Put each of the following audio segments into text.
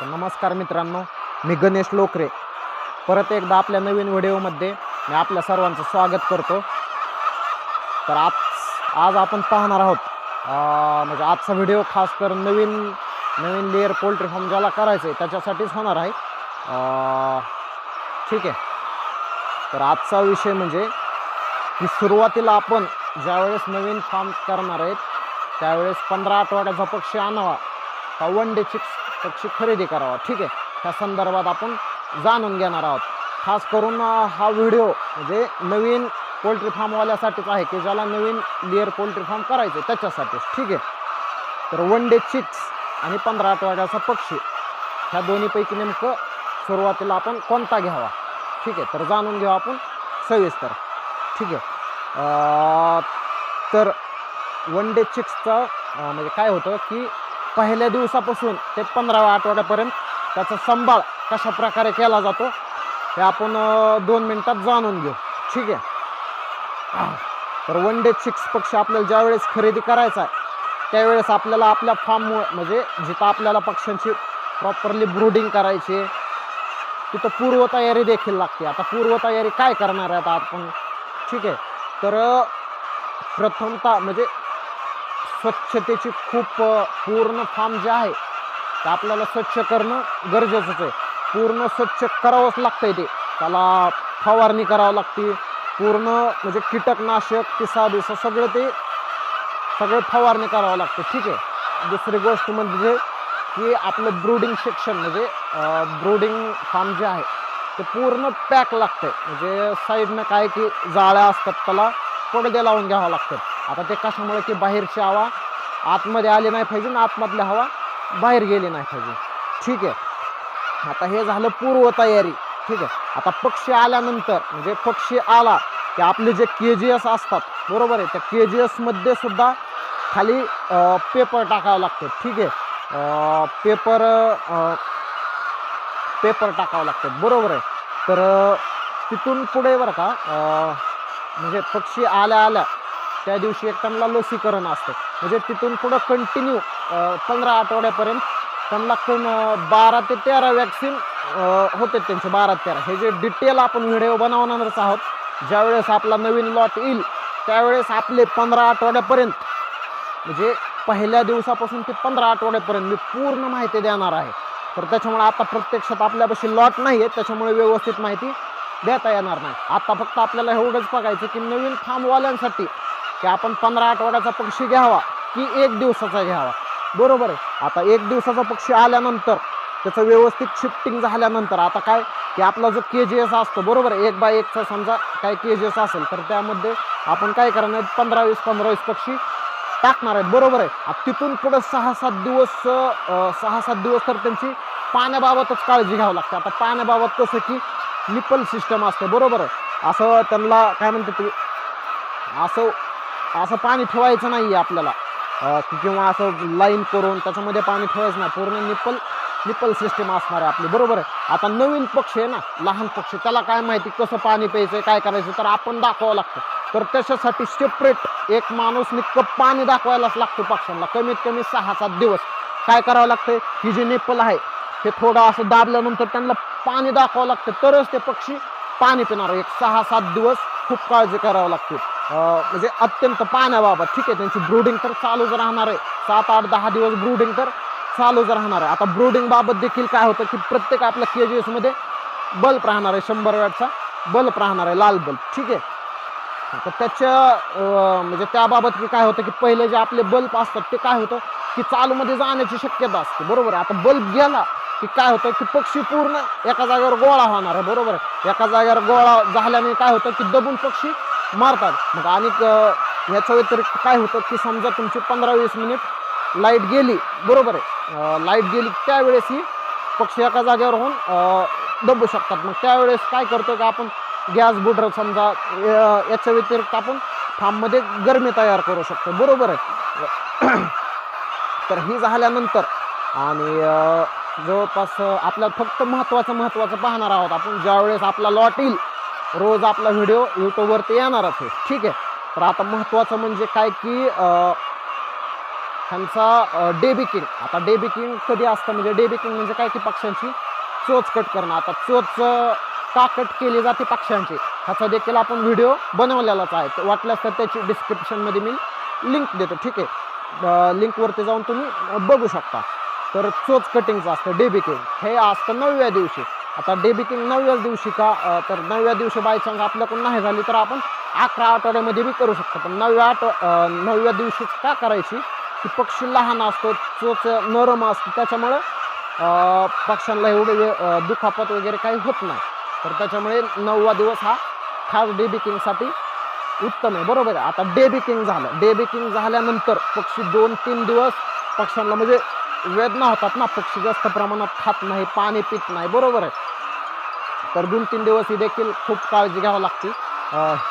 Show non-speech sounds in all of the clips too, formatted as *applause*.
तर नमस्कार मित्रांनो मी गणेश लोकरे. परत एकदा आपल्या नवीन व्हिडिओमध्ये मी आपल्या सर्वांचं स्वागत करतो. तर आज आज आपण पाहणार आहोत म्हणजे आजचा व्हिडिओ खास करून नवीन नवीन लेअर पोल्ट्री फार्म ज्याला करायचं आहे त्याच्यासाठीच होणार आहे. ठीक आहे. तर आजचा विषय म्हणजे की सुरुवातीला आपण ज्यावेळेस नवीन फार्म करणार आहेत त्यावेळेस पंधरा आठवड्याचा पक्षी आणावा का वन डे चिक्स पक्षी खरेदी करावा. ठीक आहे? ह्या संदर्भात आपण जाणून घेणार आहोत. खास करून हा व्हिडिओ म्हणजे नवीन पोल्ट्री फार्मवाल्यासाठीच आहे की ज्याला नवीन लेअर पोल्ट्री फार्म करायचं त्याच्यासाठीच ठीक आहे? तर वन डे चिक्स आणि पंधरा आठवड्याचा पक्षी ह्या दोन्हीपैकी नेमकं सुरुवातीला आपण कोणता घ्यावा? ठीक आहे? तर जाणून घेऊ आपण सविस्तर. ठीक आहे? तर वन डे चिक्सचं म्हणजे काय होतं की पहिल्या दिवसापासून ते पंधराव्या आठवड्यापर्यंत त्याचा सांभाळ कशा प्रकारे केला जातो हे आपण दोन मिनटात जाणून घेऊ. ठीक आहे? तर वन डे सिक्स पक्षी आपल्याला ज्यावेळेस खरेदी करायचा आहे त्यावेळेस आपल्याला आपल्या फार्ममुळे म्हणजे जिथं आपल्याला पक्ष्यांची प्रॉपरली ब्रूडिंग करायची आहे तिथं पूर्वतयारी देखील लागते. आता पूर्वतयारी काय करणार आहे आता आपण? ठीक आहे? तर अं, प्रथमतः म्हणजे स्वच्छतेची खूप पूर्ण फार्म जे आहे ते आपल्याला स्वच्छ करणं गरजेचंच आहे. पूर्ण स्वच्छ करावंच लागतंय ते. त्याला फवारणी करावं लागते. पूर्ण म्हणजे कीटकनाशक पिसा बिसा सगळं ते सगळं फवारणी करावं लागते. ठीक आहे? दुसरी गोष्ट म्हणजे की आपलं ब्रूडिंग सेक्शन म्हणजे ब्रूडिंग फार्म जे आहे ते पूर्ण पॅक लागतं म्हणजे साईडनं काय की जाळ्या असतात त्याला पडदे लावून घ्यावं लागतात. आता ते कशामुळे की बाहेरची हवा आतमध्ये आली नाही पाहिजे आणि आतमधली हवा बाहेर गेली नाही पाहिजे. ठीक आहे. आता हे झालं पूर्वतयारी. ठीक आहे. आता पक्षी आल्यानंतर म्हणजे पक्षी आला की आपले जे के जी एस असतात बरोबर आहे त्या के जी एसमध्ये सुद्धा खाली पेपर टाकावं लागतं. ठीक आहे. पेपर पेपर टाकावं लागतं. बरोबर आहे. तर तिथून पुढे बरं का म्हणजे पक्षी आल्या आल्या त्या दिवशी एक त्यांना लसीकरण असतं. म्हणजे तिथून पुढं कंटिन्यू पंधरा आठवड्यापर्यंत त्यांना कोण बारा ते तेरा वॅक्सिन होते त्यांचे बारा तेरा. हे जे डिटेल आपण व्हिडिओ बनवणारच आहोत ज्यावेळेस आपला नवीन लॉट येईल त्यावेळेस आपले पंधरा आठवड्यापर्यंत म्हणजे पहिल्या दिवसापासून ते पंधरा आठवड्यापर्यंत मी पूर्ण माहिती देणार आहे. तर त्याच्यामुळे आता प्रत्यक्षात आपल्यापाशी लॉट नाही आहे त्याच्यामुळे व्यवस्थित माहिती देता येणार नाही. आता फक्त आपल्याला एवढंच बघायचं की नवीन फार्मवाल्यांसाठी की आपण पंधरा आठवड्याचा पक्षी घ्यावा की एक दिवसाचा घ्यावा. बरोबर आहे. आता एक दिवसाचा पक्षी आल्यानंतर त्याचं व्यवस्थित शिफ्टिंग झाल्यानंतर आता काय? की आपला जो के जी एस असतो बरोबर आहे. एक बाय एकचा समजा काय के जी एस असेल तर त्यामध्ये आपण काय करणार पंधरा वीस पंधरा वीस पक्षी टाकणार आहेत बरोबर आहे. आता तिथून पुढं सहा सात दिवस सहा सात दिवस तर त्यांची पाण्याबाबतच काळजी घ्यावी लागते. आता पाण्याबाबत कसं की निपल सिस्टम असते. बरोबर आहे. असं त्यांना काय म्हणते ते? असं असं पाणी ठेवायचं नाही आहे आपल्याला किंवा असं लाईन करून त्याच्यामध्ये पाणी ठेवायचं नाही. पूर्ण निप्पल निप्पल सिस्टीम असणार आहे आपली. बरोबर आहे? आता नवीन पक्षी आहे ना लहान पक्षी. त्याला काय माहिती कसं पाणी प्यायचं काय करायचं तर आपण दाखवावं लागतं. तर त्याच्यासाठी सेपरेट एक माणूस निक्क पाणी दाखवायलाच लागतो पक्ष्यांना. कमीत कमी सहा सात दिवस. काय करावं लागतं ही जी निप्पल आहे ते थोडं असं दाबल्यानंतर त्यांना पाणी दाखवावं लागतं. तरच ते पक्षी पाणी पिणार. एक सहा सात दिवस खूप काळजी करावं लागते. म्हणजे अत्यंत पाण्याबाबत ठीक आहे त्यांची ब्रूडिंग तर चालूच राहणार आहे. सात आठ दहा दिवस ब्रूडिंग तर चालूच राहणार आहे. आता ब्रुडिंगबाबत देखील काय होतं की प्रत्येक आपल्या के जी एसमध्ये बल्ब राहणार आहे शंभर वॅटचा बल्ब राहणार आहे लाल बल्ब. ठीक आहे? तर त्याच्या म्हणजे त्याबाबत की काय होतं की पहिले जे आपले बल्ब असतात ते काय होतं की चालूमध्ये जाण्याची शक्यता असते. बरोबर आहे? आता बल्ब गेला की काय होतं की पक्षी पूर्ण एका जागेवर गोळा होणार आहे. बरोबर आहे? एका जागेवर गोळा झाल्याने काय होतं की दबून पक्षी मारतात. मग आणि ह्याच्या व्यतिरिक्त काय होतं की समजा तुमची पंधरा वीस मिनिट लाइट गेली बरोबर आहे. लाइट गेली त्यावेळेसही पक्षी एका जागेवर होऊन दबू शकतात. मग त्यावेळेस काय करतो का आपण गॅस बुडर समजा याच्या व्यतिरिक्त आपण फार्ममध्ये गरमी तयार करू शकतो. बरोबर आहे. *clears throat* तर ही झाल्यानंतर आणि जवळपास आपल्या आपल्याला फक्त महत्त्वाचं महत्त्वाचं पाहणार आहोत आपण ज्यावेळेस आपला लॉट येईल रोज आपला व्हिडिओ यूट्यूबवरती येणारच आहे. ठीक आहे? तर आता महत्त्वाचं म्हणजे काय की अं, ह्यांचा किंग. आता डेबिकिंग कधी असतं? म्हणजे डे किंग म्हणजे काय की पक्ष्यांची चोच कट करणं. आता चोच का कट केली जाते पक्ष्यांची? ह्याचा देखील आपण व्हिडिओ बनवलेलाच आहे. वाटल्यास तर त्याची डिस्क्रिप्शनमध्ये मी लिंक देतो. ठीक आहे? लिंकवरती जाऊन तुम्ही बघू शकता. तर चोच कटिंगचं असतं डेबिकिंग हे असतं नवव्या दिवशी. आता डे बिकिंग नवव्याच दिवशी का तर नवव्या दिवशी बायचांग आपल्याकडून नाही झाली तर आपण अकरा आठवड्यामध्ये बी करू शकतो. पण नवव्या आठ नवव्या दिवशीच का करायची? की पक्षी लहान असतो चोच नरम असतो. त्याच्यामुळं पक्ष्यांना एवढे वे- दुखापत वगैरे काही होत नाही. तर त्याच्यामुळे नववा दिवस हा खास डे बिकिंगसाठी उत्तम आहे. बरोबर आहे? आता डे बिकिंग झालं. डे बिकिंग झाल्यानंतर पक्षी दोन तीन दिवस पक्ष्यांना म्हणजे वेदना होतात ना. पक्षी जास्त प्रमाणात खात नाही पाणी पित नाही. बरोबर आहे? तर दोन तीन दिवस ही देखील खूप काळजी घ्यावी लागते.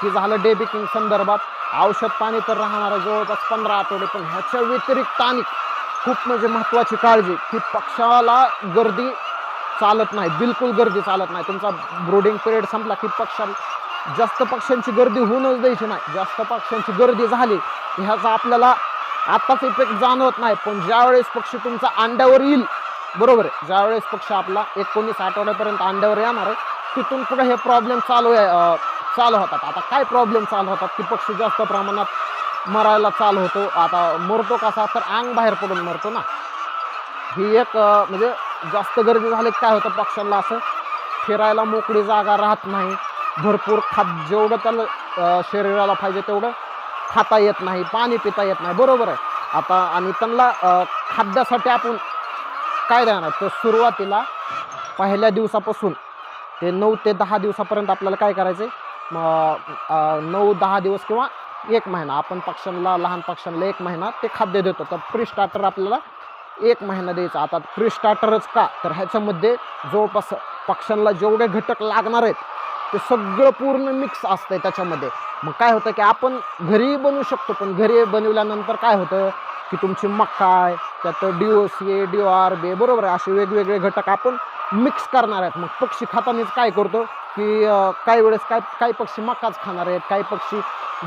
हे झालं डेबिकिंग संदर्भात. औषध पाणी तर राहणार जवळपास पंधरा आठवडे पण ह्याच्या व्यतिरिक्त आणि खूप म्हणजे महत्त्वाची काळजी की पक्षाला गर्दी चालत नाही बिलकुल गर्दी चालत नाही. तुमचा ब्रोडिंग पिरियड संपला की पक्षाला जास्त पक्ष्यांची गर्दी होऊनच द्यायची नाही. जास्त पक्ष्यांची गर्दी झाली ह्याचा आपल्याला आत्ताच इफेक्ट जाणवत नाही. पण ज्यावेळेस पक्षी तुमचा अंड्यावर येईल बरोबर आहे. ज्यावेळेस पक्षी आपला एकोणीस आठवड्यापर्यंत अंड्यावर येणार आहे तिथून पुढे हे प्रॉब्लेम चालू आहे चालू होतात. आता काय प्रॉब्लेम चालू होतात? की पक्षी जास्त प्रमाणात मरायला चालू होतो. आता मरतो कसा तर अंग बाहेर पडून मरतो ना. ही एक म्हणजे जास्त गर्दी झाली काय होतं पक्ष्यांना असं? फिरायला मोकळी जागा राहत नाही. भरपूर खात जेवढं त्याला शरीराला पाहिजे तेवढं खाता येत नाही पाणी पिता येत नाही. बरोबर आहे. आता आणि त्यांना खाद्यासाठी आपण काय देणार तर सुरुवातीला पहिल्या दिवसापासून ते नऊ ते दहा दिवसापर्यंत आपल्याला काय करायचं आहे नऊ दहा दिवस किंवा एक महिना. आपण पक्ष्यांना लहान पक्ष्यांना एक महिना ते खाद्य देतो. तर प्री स्टार्टर आपल्याला एक महिना द्यायचा. आता प्री स्टार्टरच का? तर ह्याच्यामध्ये जवळपास पक्ष्यांना जेवढे घटक लागणार आहेत ते सगळं पूर्ण मिक्स असतं आहे त्याच्यामध्ये. मग काय होतं की आपण घरी बनवू शकतो पण घरी बनवल्यानंतर काय होतं? की तुमची मक्का आहे त्यात D O C A D O R B बरोबर आहे? असे वेगवेगळे घटक आपण मिक्स करणार आहेत. मग पक्षी खातानीच काय करतो की काही वेळेस काय काही पक्षी मक्काच खाणार आहेत काही पक्षी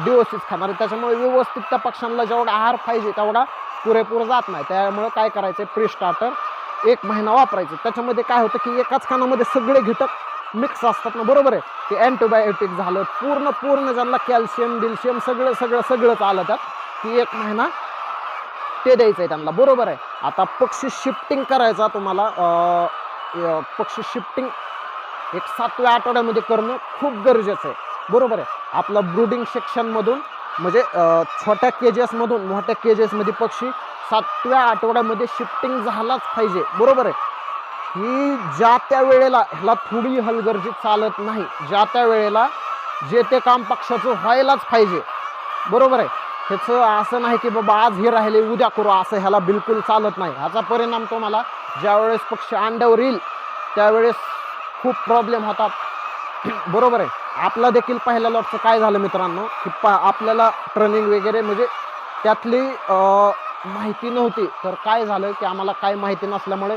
डिओसीच खाणार आहेत. त्याच्यामुळे व्यवस्थित त्या पक्ष्यांना जेवढा आहार पाहिजे तेवढा पुरेपूर जात नाही. त्यामुळे काय करायचं प्री स्टार्टर एक महिना वापरायचं. त्याच्यामध्ये काय होतं की एकाच खानामध्ये सगळे घटक मिक्स असतात ना बरोबर आहे? ते अँटीबायोटिक झालं पूर्ण पूर्ण ज्यांना कॅल्शियम बिल्शियम सगळं सगळं सगळंच आलं त्यात की एक महिना ते द्यायचं आहे त्यांना. बरोबर आहे. आता पक्षी शिफ्टिंग करायचा तुम्हाला पक्षी शिफ्टिंग एक सातव्या आठवड्यामध्ये करणं खूप गरजेचं आहे. बरोबर आहे. आपलं ब्रुडिंग सेक्शनमधून म्हणजे छोट्या केजेसमधून मोठ्या केजेसमध्ये पक्षी सातव्या आठवड्यामध्ये शिफ्टिंग झालाच पाहिजे. बरोबर आहे. ही ज्या त्या वेळेला ह्याला थोडी हलगर्जी चालत नाही. ज्या त्या वेळेला जे ते काम पक्षाचं व्हायलाच पाहिजे. बरोबर आहे. ह्याचं असं नाही की बाबा आज हे राहिले उद्या करू असं ह्याला बिलकुल चालत नाही. ह्याचा परिणाम तुम्हाला ज्यावेळेस पक्षी अंड्यावर येईल त्यावेळेस खूप प्रॉब्लेम होतात. *clears throat* बरोबर आहे. आपला देखील पहिल्या लॉटचं काय झालं मित्रांनो की पा आपल्याला ट्रेनिंग वगैरे म्हणजे त्यातली माहिती नव्हती. तर काय झालं की आम्हाला काय माहिती नसल्यामुळे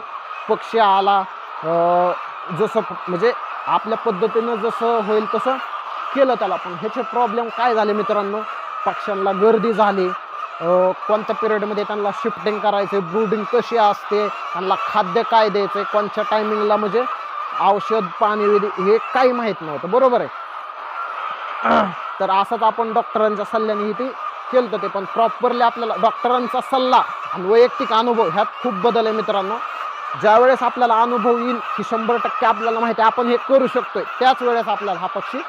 पक्षी आला जसं प- म्हणजे आपल्या पद्धतीनं जसं होईल तसं केलं त्याला. पण ह्याचे प्रॉब्लेम काय झाले मित्रांनो पक्ष्यांना गर्दी झाली. कोणत्या पिरियडमध्ये त्यांना शिफ्टिंग करायचे ब्रूडिंग कशी असते त्यांना खाद्य काय द्यायचं कोणत्या टायमिंगला म्हणजे औषध पाणी हे काही माहीत नव्हतं. बरोबर आहे? *clears throat* तर असंच आपण डॉक्टरांच्या सल्ल्याने ते केलं होतं ते. पण प्रॉपरली आपल्याला डॉक्टरांचा सल्ला आणि वैयक्तिक अनुभव ह्यात खूप बदल आहे मित्रांनो. ज्यावेळेस आपल्याला अनुभव येईल की शंभर टक्के आपल्याला माहिती आहे आपण हे करू शकतोय. त्याच वेळेस आपल्याला हा पक्षी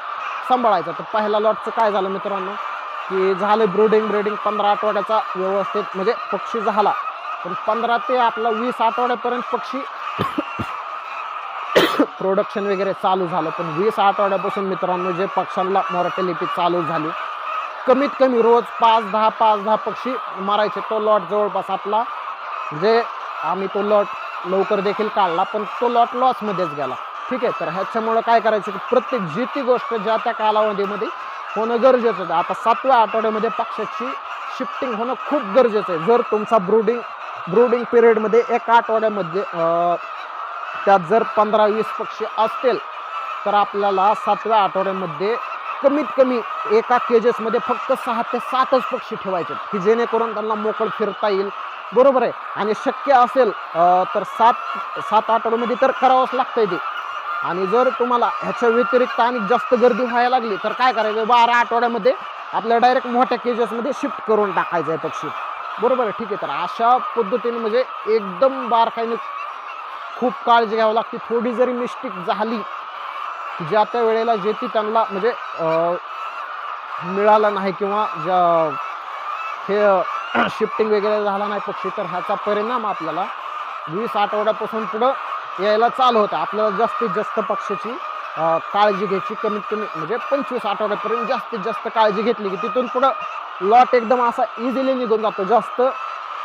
सांभाळायचा. तर पहिल्या लॉटचं काय झालं मित्रांनो? की झालं ब्रोडिंग ब्रिडिंग पंधरा आठवड्याचा व्यवस्थित म्हणजे पक्षी झाला. पण पंधरा ते आपला वीस आठवड्यापर्यंत पक्षी प्रोडक्शन वगैरे चालू झालं. पण वीस आठवड्यापासून मित्रांनो जे पक्ष्यांना मॉर्टॅलिटी चालू झाली कमीत कमी रोज पाच दहा पाच दहा पक्षी मारायचे. तो लॉट जवळपास आपला जे आम्ही तो लॉट लवकर देखील काढला पण तो लॉट लॉसमध्येच गेला. ठीक आहे तर ह्याच्यामुळं काय करायचं की प्रत्येक जी ती गोष्ट ज्या त्या कालावधीमध्ये होणं गरजेचं आहे आता सातव्या आठवड्यामध्ये पक्षाची शिफ्टिंग होणं खूप गरजेचं आहे. जर तुमचा ब्रुडिंग ब्रुडिंग पिरियडमध्ये एका आठवड्यामध्ये त्यात जर पंधरा वीस पक्षी असतील तर आपल्याला सातव्या आठवड्यामध्ये कमीत कमी एका केजेसमध्ये फक्त सहा ते सातच पक्षी ठेवायचे की जेणेकरून त्यांना मोकळ फिरता येईल. बरोबर आहे? आणि शक्य असेल तर सात सात आठवड्यामध्ये तर करावंच लागतंय ते. आणि जर तुम्हाला ह्याच्या व्यतिरिक्त आणि जास्त गर्दी व्हायला लागली तर काय करायचं? बारा आठवड्यामध्ये आपल्याला डायरेक्ट मोठ्या केजेसमध्ये शिफ्ट करून टाकायचं आहे पक्षी. बरोबर आहे ठीक आहे. तर अशा पद्धतीने म्हणजे एकदम बारकाईने खूप काळजी घ्यावी लागते. थोडी जरी मिस्टेक झाली ज्या त्या वेळेला जे ती त्यांना म्हणजे मिळालं नाही किंवा ज्या हे शिफ्टिंग *clears throat* वगैरे झाला नाही पक्षी तर ह्याचा परिणाम आपल्याला वीस आठवड्यापासून पुढं यायला चालू होतं. आपल्याला जास्तीत जास्त पक्षाची काळजी घ्यायची. कमीत कमी म्हणजे पंचवीस आठवड्यापर्यंत जास्तीत जास्त काळजी घेतली की तिथून पुढं लॉट एकदम असा इझिली निघून जातो. जास्त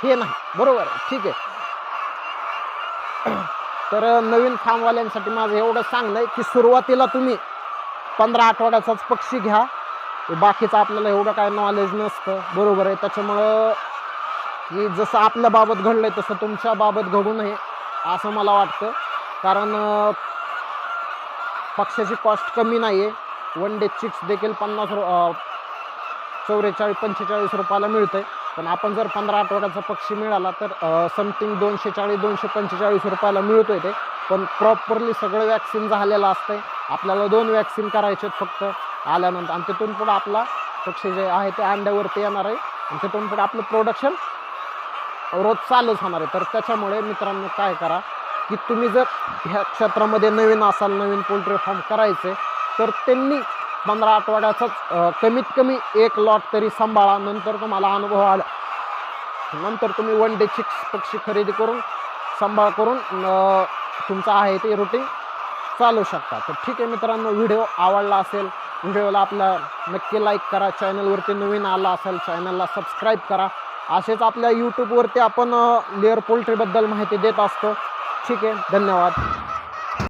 हे नाही. बरोबर आहे. ठीक आहे. तर नवीन फार्मवाल्यांसाठी माझं एवढं सांगणं आहे की सुरुवातीला तुम्ही पंधरा आठवड्याचाच पक्षी घ्या. बाकीचं आपल्याला एवढं काय नॉलेज नसतं. बरोबर आहे. त्याच्यामुळं की जसं आपल्या बाबत घडलं आहे तसं तुमच्या बाबत घडू नये. असं मला वाटतं. कारण पक्षाची कॉस्ट कमी नाही आहे वन डे चिक्स देखील पन्नास रु चौवेचाळीस पंचेचाळीस रुपयाला मिळतं आहे पण आपण जर पंधरा आठवड्याचा पक्षी मिळाला तर समथिंग दोनशे चाळीस दोनशे पंचेचाळीस रुपयाला मिळतो आहे ते. पण प्रॉपरली सगळं वॅक्सिन झालेलं असतंय. आपल्याला दोन वॅक्सिन करायचे आहेत फक्त. आल्यानंतर आणि तिथून पुढं आपला पक्षी जे आहे ते अंड्यावरती येणार आहे. आणि तिथून पुढं आपलं प्रोडक्शन रोज चालूच होणार आहे. तर त्याच्यामुळे मित्रांनो काय करा की तुम्ही जर ह्या क्षेत्रामध्ये नवीन असाल नवीन पोल्ट्री फार्म करायचे तर त्यांनी पंधरा आठवड्याचाच कमीत कमी एक लॉट तरी सांभाळा नंतर तुम्हाला अनुभव आला. नंतर तुम्ही वन डे चिक्स पक्षी खरेदी करून सांभाळ करून तुमचं आहे ते रुटीन चालू शकता. तर ठीक आहे मित्रांनो व्हिडिओ आवडला असेल व्हिडिओला आपला नक्की लाईक करा चॅनलवरती नवीन आला असेल चॅनलला सबस्क्राईब करा. असेच आपल्या यूट्यूबवरती आपण लेअर पोल्ट्रीबद्दल माहिती देत असतो. ठीक आहे धन्यवाद.